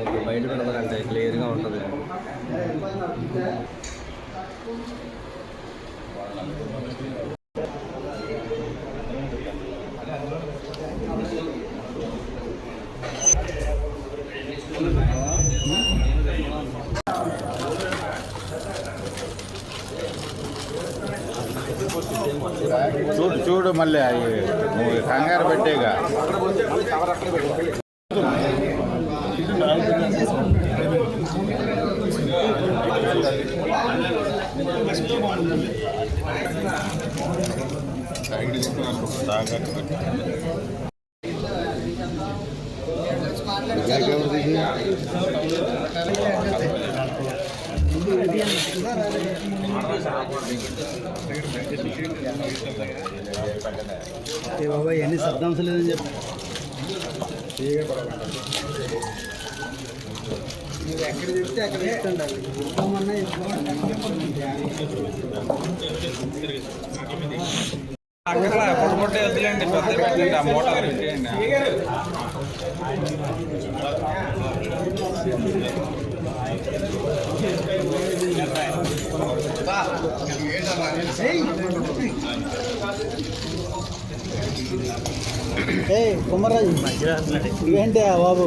ఇప్పుడు బయట పెడతారంటే క్లియర్గా ఉంటుంది చూడు చూడు మళ్ళీ అవి నువ్వు కంగారు పెట్టేగా ఏ బాబా ఎన్ని శబ్దాంశం లేదని చెప్పి మీరు ఎక్కడ చెప్తే అక్కడ చెప్తుండాలి చెప్తామన్నా ఏ కుమ్మరాజు ఇవేంటి ఆ బాబు?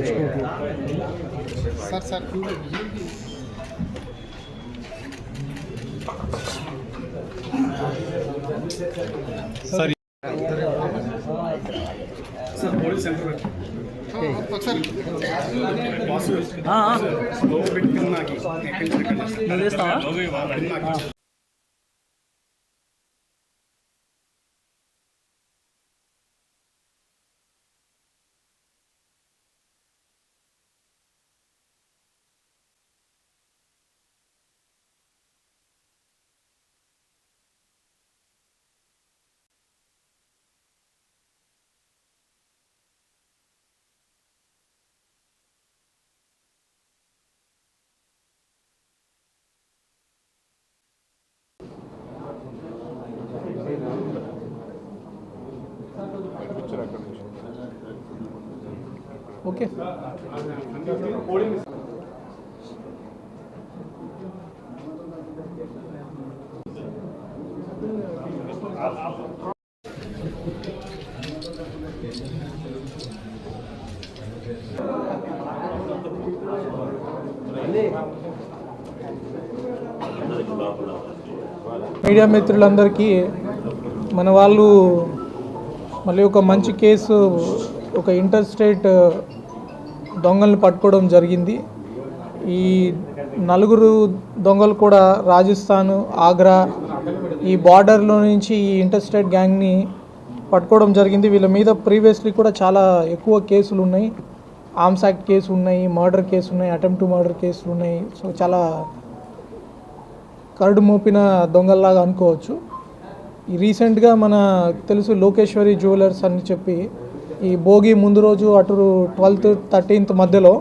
అందరూ వస్తున్నారా సార్ సార్ నువ్వు చేస్తావా ఓకే. మీడియా మిత్రులందరికీ మన వాళ్ళు మళ్ళీ ఒక మంచి కేసు ఒక ఇంటర్ స్టేట్ దొంగల్ని పట్టుకోవడం జరిగింది. ఈ నలుగురు దొంగలు కూడా రాజస్థాన్ ఆగ్రా ఈ బార్డర్లో నుంచి ఈ ఇంటర్స్టేట్ గ్యాంగ్ని పట్టుకోవడం జరిగింది. వీళ్ళ మీద ప్రీవియస్లీ కూడా చాలా ఎక్కువ కేసులు ఉన్నాయి. ఆర్మ్స్ యాక్ట్ కేసు ఉన్నాయి మర్డర్ కేసు ఉన్నాయి అటెంప్ట్ మర్డర్ కేసులు ఉన్నాయి. సో చాలా కరడు మోపిన దొంగల్లాగా అనుకోవచ్చు. ఈ రీసెంట్గా మన తెలుసు లోకేశ్వరి జ్యువెలర్స్ అని చెప్పి ఈ భోగి ముందు రోజు అటు ట్వెల్త్ థర్టీన్త్ మధ్యలో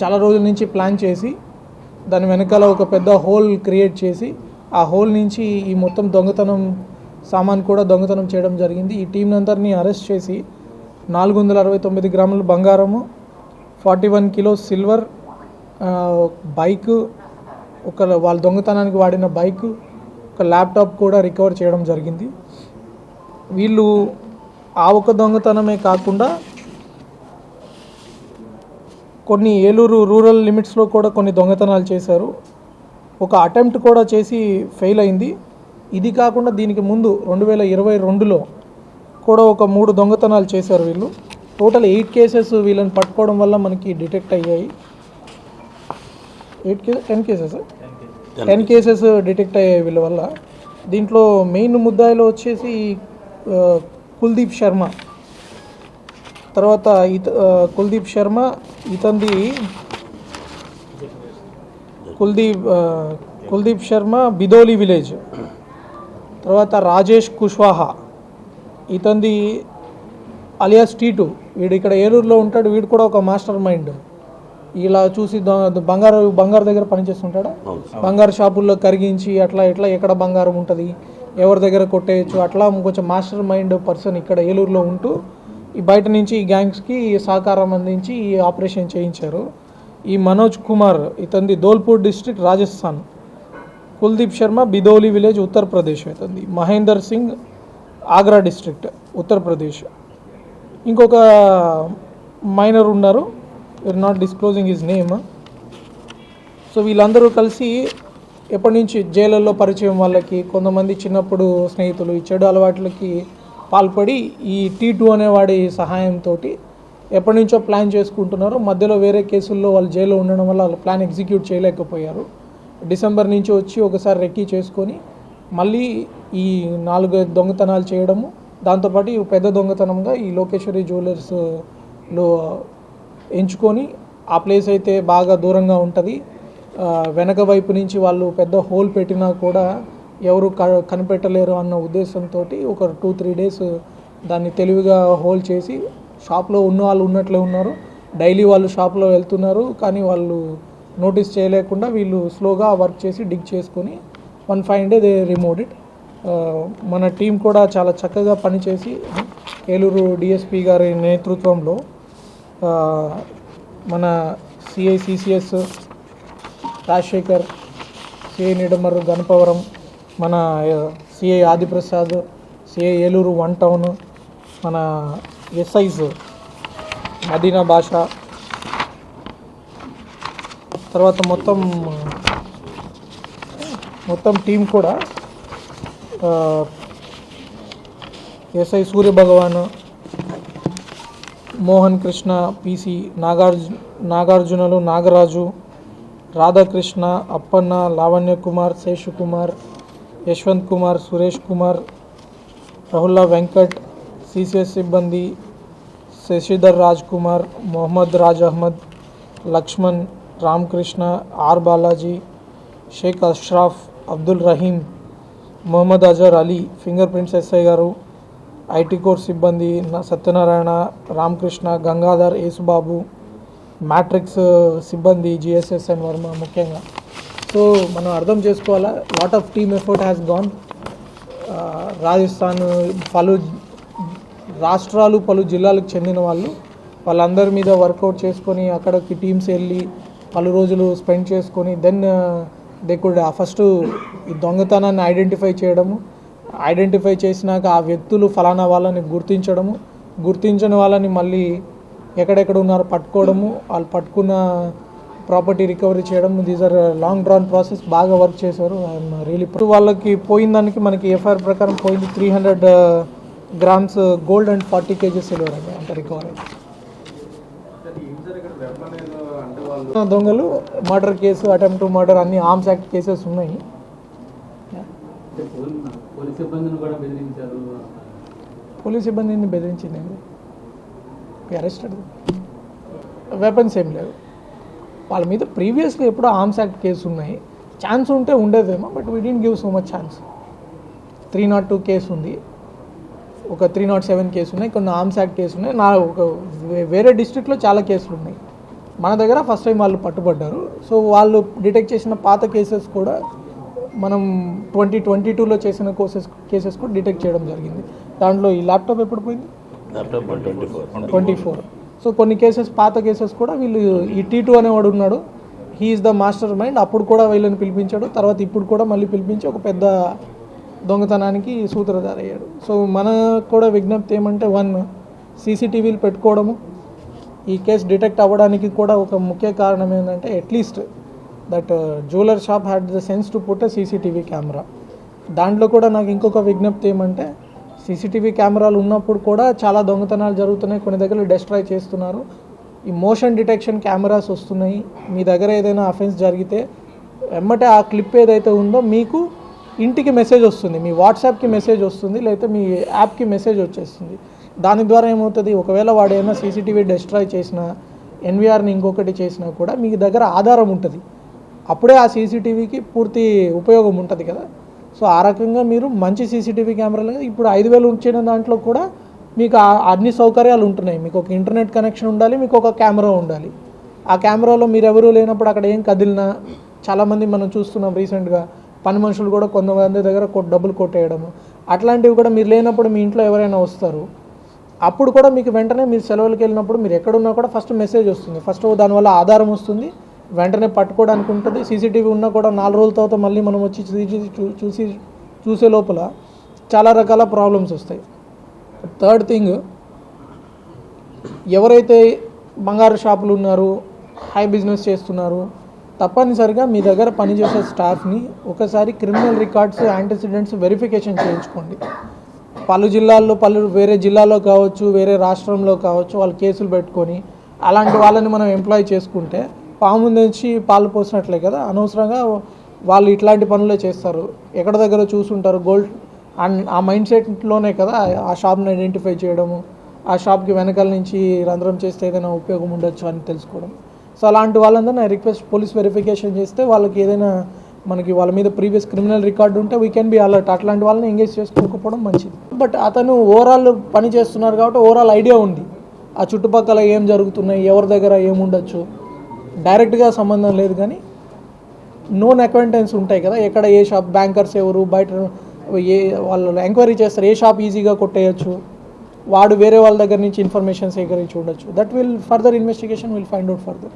చాలా రోజుల నుంచి ప్లాన్ చేసి దాని వెనకాల ఒక పెద్ద హోల్ క్రియేట్ చేసి ఆ హోల్ నుంచి ఈ మొత్తం దొంగతనం సామాన్ కూడా దొంగతనం చేయడం జరిగింది. ఈ టీం అందరినీ అరెస్ట్ చేసి నాలుగు వందల అరవై తొమ్మిది గ్రాముల బంగారము forty one kilo silver bike ఒక వాళ్ళ దొంగతనానికి వాడిన బైక్ ఒక ల్యాప్టాప్ కూడా రికవర్ చేయడం జరిగింది. వీళ్ళు ఆ ఒక దొంగతనమే కాకుండా కొన్ని ఏలూరు రూరల్ లిమిట్స్లో కూడా కొన్ని దొంగతనాలు చేశారు. ఒక అటెంప్ట్ కూడా చేసి ఫెయిల్ అయింది. ఇది కాకుండా దీనికి ముందు రెండు వేల ఇరవై రెండులో కూడా ఒక మూడు దొంగతనాలు చేశారు వీళ్ళు. టోటల్ ఎయిట్ కేసెస్ వీళ్ళని పట్టుకోవడం వల్ల మనకి డిటెక్ట్ అయ్యాయి. Eight cases? Ten cases? Ten cases detect అయ్యాయి వీళ్ళ వల్ల. దీంట్లో మెయిన్ ముద్దాయిలో వచ్చేసి కుల్దీప్ శర్మ. తర్వాత ఇత కుల్దీప్ శర్మ ఇతంది కుల్దీప్ కుల్దీప్ శర్మ బిదోలి విలేజ్. తర్వాత రాజేష్ కుష్వాహా. ఇతంది అలియాస్ టీటు. వీడు ఇక్కడ ఏలూరులో ఉంటాడు వీడు కూడా ఒక మాస్టర్ మైండ్. ఇలా చూసి బంగారు బంగారు దగ్గర పనిచేస్తుంటాడా? బంగారు షాపుల్లో కరిగించి అట్లా ఇట్లా ఎక్కడ బంగారం ఉంటుంది? ఎవరి దగ్గర కొట్టేయచ్చు. అట్లా కొంచెం మాస్టర్ మైండ్ పర్సన్ ఇక్కడ ఏలూరులో ఉంటూ ఈ బయట నుంచి ఈ గ్యాంగ్స్కి సహకారం అందించి ఈ ఆపరేషన్ చేయించారు. ఈ మనోజ్ కుమార్ ఇతంది ధోల్పూర్ డిస్ట్రిక్ట్ రాజస్థాన్. కుల్దీప్ శర్మ బిదౌలి విలేజ్ ఉత్తరప్రదేశ్ అవుతుంది మహేందర్ సింగ్ ఆగ్రా డిస్ట్రిక్ట్ ఉత్తరప్రదేశ్. ఇంకొక మైనర్ ఉన్నారు. We're not disclosing his name so వీళ్ళందరూ కలిసి ఎప్పటి నుంచి జైళ్ళల్లో పరిచయం వాళ్ళకి? కొంతమంది చిన్నప్పుడు స్నేహితులు ఈ చెడు అలవాట్లకి పాల్పడి ఈ టీ టూ అనేవాడి సహాయంతో ఎప్పటి నుంచో ప్లాన్ చేసుకుంటున్నారు. మధ్యలో వేరే కేసుల్లో వాళ్ళు జైల్లో ఉండడం వల్ల వాళ్ళు ప్లాన్ ఎగ్జిక్యూట్ చేయలేకపోయారు. డిసెంబర్ నుంచి వచ్చి ఒకసారి రెక్కీ చేసుకొని మళ్ళీ ఈ నాలుగు దొంగతనాలు చేయడము దాంతోపాటు పెద్ద దొంగతనంగా ఈ లోకేశ్వరి జ్యువెలర్స్లో ఎంచుకొని ఆ ప్లేస్ అయితే బాగా దూరంగా ఉంటుంది. వెనక వైపు నుంచి వాళ్ళు పెద్ద హోల్ పెట్టినా కూడా ఎవరు క- కనిపెట్టలేరు అన్న ఉద్దేశంతో ఒక టూ త్రీ డేస్ దాన్ని తెలివిగా హోల్ చేసి షాప్లో ఉన్న వాళ్ళు ఉన్నట్లే ఉన్నారు. డైలీ వాళ్ళు షాప్లో వెళ్తున్నారు కానీ వాళ్ళు నోటీస్ చేయలేకుండా వీళ్ళు స్లోగా వర్క్ చేసి డిగ్ చేసుకొని one five day they remove it. మన టీం కూడా చాలా చక్కగా పనిచేసి ఏలూరు డిఎస్పి గారి నేతృత్వంలో మన CI CCS Rajasekhar CI Nidamarru Ganapavaram మన CI Adiprasad CI Eluru one town మన ఎస్ఐస్ మదీనా భాష. తర్వాత మొత్తం మొత్తం టీం కూడా SI SI Suryabhagavan Mohan Krishna PC Nagarju నాగార్జునలు Nagaraju Radhakrishna Appanna Lavanya Kumar Seshu Kumar Yashwant Kumar Suresh Kumar రహుల్లా Venkat CCS సిబ్బంది Sasidhar Raj Kumar Mohammed Raj Ahmed Lakshman Ramakrishna R Balaji Sheikh Ashraf Abdul Rahim Mohammed Azhar Ali finger prints SI గారు IT course సిబ్బంది నా- Satyanarayana Ramakrishna Gangadhar Yesubabu matrix సిబ్బంది GSSN Varma ముఖ్యంగా. So మనం అర్థం చేసుకోవాలా lot of team effort has gone Rajasthan పలు రాష్ట్రాలు పలు జిల్లాలకు చెందిన వాళ్ళు వాళ్ళందరి మీద వర్కౌట్ చేసుకొని అక్కడికి టీమ్స్ వెళ్ళి పలు రోజులు స్పెండ్ చేసుకొని దెన్ దే కుడ్ ఫస్ట్ ఈ దొంగతనాన్ని ఐడెంటిఫై చేయడము ఐడెంటిఫై చేసినాక ఆ వ్యక్తులు ఫలానా వాళ్ళని గుర్తించడము గుర్తించని వాళ్ళని మళ్ళీ ఎక్కడెక్కడ ఉన్నారో పట్టుకోవడము వాళ్ళు పట్టుకున్న ప్రాపర్టీ రికవరీ చేయడం these are long drawn process బాగా వర్క్ చేశారు. ఐఎమ్ రియలీ ఇప్పుడు వాళ్ళకి పోయిన దానికి మనకి ఎఫ్ఐఆర్ ప్రకారం పోయింది three hundred grams gold and forty kgs silver అండి అంత రికవర్ దొంగలు మర్డర్ కేసు అటెంప్ట్ మర్డర్ అన్ని ఆర్మ్స్ యాక్ట్ కేసెస్ ఉన్నాయి. పోలీస్ సిబ్బందిని బెదిరించింది. అరెస్టెడ్ వెపన్స్ ఏం లేవు. వాళ్ళ మీద ప్రీవియస్లీ ఎప్పుడో ఆర్మ్స్ యాక్ట్ కేసు ఉన్నాయి. ఛాన్స్ ఉంటే ఉండేదేమో but we didn't give so much chance three not two case ఉంది. ఒక త్రీ నాట్ సెవెన్ కేసు ఉన్నాయి. కొన్ని ఆర్మ్స్ యాక్ట్ కేసు ఉన్నాయి. నా ఒక వే- వేరే డిస్ట్రిక్ట్లో చాలా కేసులు ఉన్నాయి. మన దగ్గర ఫస్ట్ టైం వాళ్ళు పట్టుబడ్డారు. సో వాళ్ళు డిటెక్ట్ చేసిన పాత కేసెస్ కూడా మనం ట్వంటీ ట్వంటీ టూలో చేసిన కోసెస్ కేసెస్ కూడా డిటెక్ట్ చేయడం జరిగింది. దాంట్లో ఈ ల్యాప్టాప్ ఎప్పుడు పోయింది? ట్వంటీ ఫోర్ సో కొన్ని కేసెస్ పాత కేసెస్ కూడా వీళ్ళు ఈ టీ టూ అనేవాడు ఉన్నాడు. హీఈస్ ద మాస్టర్ మైండ్ అప్పుడు కూడా వీళ్ళని పిలిపించాడు. తర్వాత ఇప్పుడు కూడా మళ్ళీ పిలిపించి ఒక పెద్ద దొంగతనానికి సూత్రధారయ్యాడు. సో మన కూడా విజ్ఞప్తి ఏమంటే వన్ సీసీటీవీలు పెట్టుకోవడము. ఈ కేసు డిటెక్ట్ అవ్వడానికి కూడా ఒక ముఖ్య కారణం ఏంటంటే at least that jeweller shop had the sense to put CCTV camera దాంట్లో కూడా నాకు ఇంకొక విజ్ఞప్తి ఏమంటే సీసీటీవీ కెమెరాలు ఉన్నప్పుడు కూడా చాలా దొంగతనాలు జరుగుతున్నాయి. కొన్ని దగ్గర డెస్ట్రాయ్ చేస్తున్నారు. ఈ మోషన్ డిటెక్షన్ కెమెరాస్ వస్తున్నాయి. మీ దగ్గర ఏదైనా అఫెన్స్ జరిగితే వెంబటే ఆ క్లిప్ ఏదైతే ఉందో మీకు ఇంటికి మెసేజ్ వస్తుంది. మీ వాట్సాప్కి మెసేజ్ వస్తుంది. లేకపోతే మీ యాప్కి మెసేజ్ వచ్చేస్తుంది. దాని ద్వారా ఏమవుతుంది? ఒకవేళ వాడు ఏమైనా సీసీటీవీ డెస్ట్రాయ్ చేసినా ఎన్విఆర్ని ఇంకొకటి చేసినా కూడా మీ దగ్గర ఆధారం ఉంటుంది. అప్పుడే ఆ సీసీటీవీకి పూర్తి ఉపయోగం ఉంటుంది కదా. సో ఆ రకంగా మీరు మంచి సీసీటీవీ కెమెరాలు ఇప్పుడు ఐదు వేలు ఉంచిన దాంట్లో కూడా మీకు అన్ని సౌకర్యాలు ఉంటున్నాయి. మీకు ఒక ఇంటర్నెట్ కనెక్షన్ ఉండాలి మీకు ఒక కెమెరా ఉండాలి. ఆ కెమెరాలో మీరు ఎవరూ లేనప్పుడు అక్కడ ఏం కదిలినా చాలామంది మనం చూస్తున్నాం రీసెంట్గా పని మనుషులు కూడా కొంతమంది దగ్గర డబ్బులు కొట్టేయడము. అట్లాంటివి కూడా మీరు లేనప్పుడు మీ ఇంట్లో ఎవరైనా వస్తారు. అప్పుడు కూడా మీకు వెంటనే మీరు సెలవులకు వెళ్ళినప్పుడు మీరు ఎక్కడున్నా కూడా ఫస్ట్ మెసేజ్ వస్తుంది. ఫస్ట్ దానివల్ల ఆధారం వస్తుంది. వెంటనే పట్టుకోవడానికి ఉంటుంది. సీసీటీవీ ఉన్నా కూడా నాలుగు రోజుల తర్వాత మళ్ళీ మనం వచ్చి చూసి చూ- చూసి చూసే లోపల చాలా రకాల ప్రాబ్లమ్స్ వస్తాయి. థర్డ్ థింగ్ ఎవరైతే బంగారు షాపులు ఉన్నారు హై బిజినెస్ చేస్తున్నారు తప్పనిసరిగా మీ దగ్గర పనిచేసే స్టాఫ్ని ఒకసారి క్రిమినల్ రికార్డ్స్ యాంటిసిడెంట్స్ వెరిఫికేషన్ చేయించుకోండి. పలు జిల్లాల్లో పలు వేరే జిల్లాలో కావచ్చు వేరే రాష్ట్రంలో కావచ్చు వాళ్ళు కేసులు పెట్టుకొని అలాంటి వాళ్ళని మనం ఎంప్లాయ్ చేసుకుంటే పాము నుంచి పాలు పోసినట్లే కదా. అనవసరంగా వాళ్ళు ఇట్లాంటి పనులే చేస్తారు. ఎక్కడ దగ్గర చూసుంటారు. గోల్డ్ అండ్ ఆ మైండ్ సెట్లోనే కదా ఆ షాప్ని ఐడెంటిఫై చేయడము ఆ షాప్కి వెనకాల నుంచి రంధ్రం చేస్తే ఏదైనా ఉపయోగం ఉండొచ్చు అని తెలుసుకోవడం. సో అలాంటి వాళ్ళందరూ నా రిక్వెస్ట్ పోలీస్ వెరిఫికేషన్ చేస్తే వాళ్ళకి ఏదైనా మనకి వాళ్ళ మీద ప్రీవియస్ క్రిమినల్ రికార్డు ఉంటే వీ కెన్ బి అలర్ట్ అట్లాంటి వాళ్ళని ఎంగేజ్ చేసుకోకపోవడం మంచిది. బట్ అతను ఓవరాల్ పని చేస్తున్నారు కాబట్టి ఓవరాల్ ఐడియా ఉంది. ఆ చుట్టుపక్కల ఏం జరుగుతున్నాయి ఎవరి దగ్గర ఏముండొచ్చు డైరెక్ట్గా సంబంధం లేదు కానీ నోన్ అకౌంటెన్స్ ఉంటాయి కదా. ఎక్కడ ఏ షాప్ బ్యాంకర్స్ ఎవరు బయట ఏ వాళ్ళు ఎంక్వైరీ చేస్తారు ఏ షాప్ ఈజీగా కొట్టేయచ్చు వాడు వేరే వాళ్ళ దగ్గర నుంచి ఇన్ఫర్మేషన్ సేకరించి ఉండొచ్చు. That will further investigation will find out further